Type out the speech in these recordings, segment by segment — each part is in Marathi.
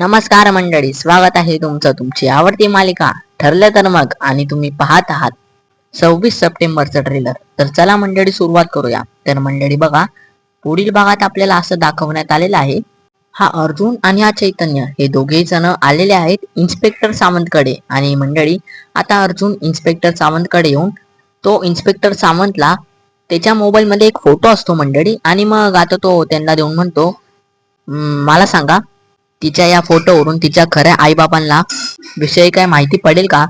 नमस्कार मंडळी स्वागत आहे तुमचं तुमची आवडती मालिका ठरलं तर मग आणि तुम्ही पाहत आहात सव्वीस सप्टेंबरचं ट्रेलर तर चला मंडळी सुरुवात करूया. तर मंडळी बघा पुढील भागात आपल्याला असं दाखवण्यात आलेलं आहे हा अर्जुन आणि हा चैतन्य हे दोघेही जण आलेले आहेत इन्स्पेक्टर सावंतकडे. आणि मंडळी आता अर्जुन इन्स्पेक्टर सावंतकडे येऊन तो इन्स्पेक्टर सावंतला त्याच्या मोबाईलमध्ये एक फोटो असतो मंडळी आणि मग आता तो त्यांना देऊन म्हणतो मला सांगा तिच्या या फोटोवरून तिच्या खऱ्या आईबाबांना विषयी काय माहिती पडेल का?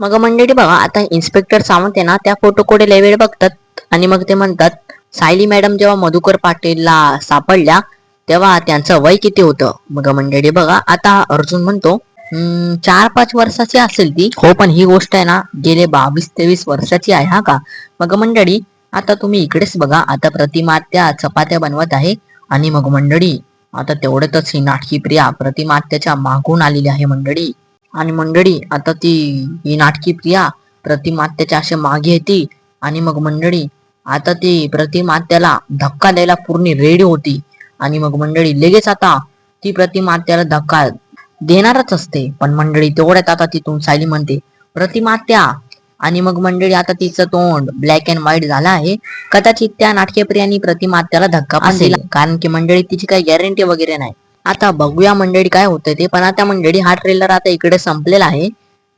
मग मंडळी बघा आता इन्स्पेक्टर सावंत आहे ना त्या फोटोकडे लय वेळ बघतात? आणि मग ते म्हणतात सायली मॅडम जेव्हा मधुकर पाटीलला सापडल्या तेव्हा त्यांचं वय किती होतं? मग मंडळी बघा आता अर्जुन म्हणतो चार पाच वर्षाची असेल ती. हो पण ही गोष्ट आहे ना गेले बावीस तेवीस वर्षाची आहे हा का? मग मंडळी आता तुम्ही इकडेच बघा आता प्रतिमा त्या चपात्या बनवत आहे. आणि मग मंडळी आता तेवढ्यातच ही नाटकी प्रिया प्रतिमात्याच्या मागून आलेली आहे मंडळी. आणि मंडळी आता ती ही नाटकी प्रिया प्रतिमात्याच्या असे मागे येते. आणि मग मंडळी आता ती प्रतिमात्याला धक्का द्यायला पूर्ण रेडी होती. आणि मग मंडळी लगेच आता ती प्रतिमात्याला धक्का देणारच असते. पण मंडळी तेवढ्यात आता तिथून सायली म्हणते प्रतिमात्या आणि मग मंडळी आता तिचं तोंड ब्लॅक अँड व्हाईट झालं आहे. कदाचित त्या नाटकप्रियांनी प्रतिमात्याला धक्का पण दिला. कारण की मंडळी तिची काही गॅरंटी वगैरे नाही. आता बघूया मंडळी काय होतंय ते. पण आता मंडळी हा ट्रेलर आता इकडे संपलेला आहे.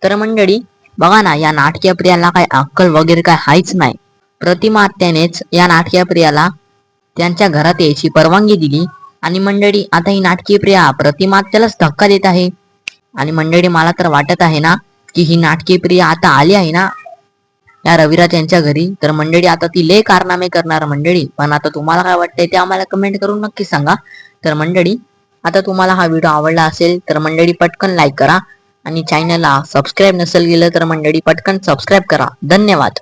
तर मंडळी बघा ना या नाटकीय प्रियाला काय अक्कल वगैरे काय हायच नाही. प्रतिमा आत्यानेच या नाटकीय प्रियाला त्यांच्या घरात यायची परवानगी दिली. आणि मंडळी आता ही नाटकीय प्रिया प्रतिमा आत्यालाच धक्का देत आहे. आणि मंडळी मला तर वाटत आहे ना की ही नाटकीय प्रिया आता आली आहे ना? या रविराज यांच्या घरी. तर मंडळी आता ती लय कारनामे करणार मंडळी. पण आता तुम्हाला काय वाटतंय ते आम्हाला कमेंट करून नक्की सांगा. तर मंडळी आता तुम्हाला हा व्हिडिओ आवडला असेल तर मंडळी पटकन लाईक करा. आणि चॅनलला सबस्क्राईब नसेल गेलं तर मंडळी पटकन सबस्क्राईब करा. धन्यवाद.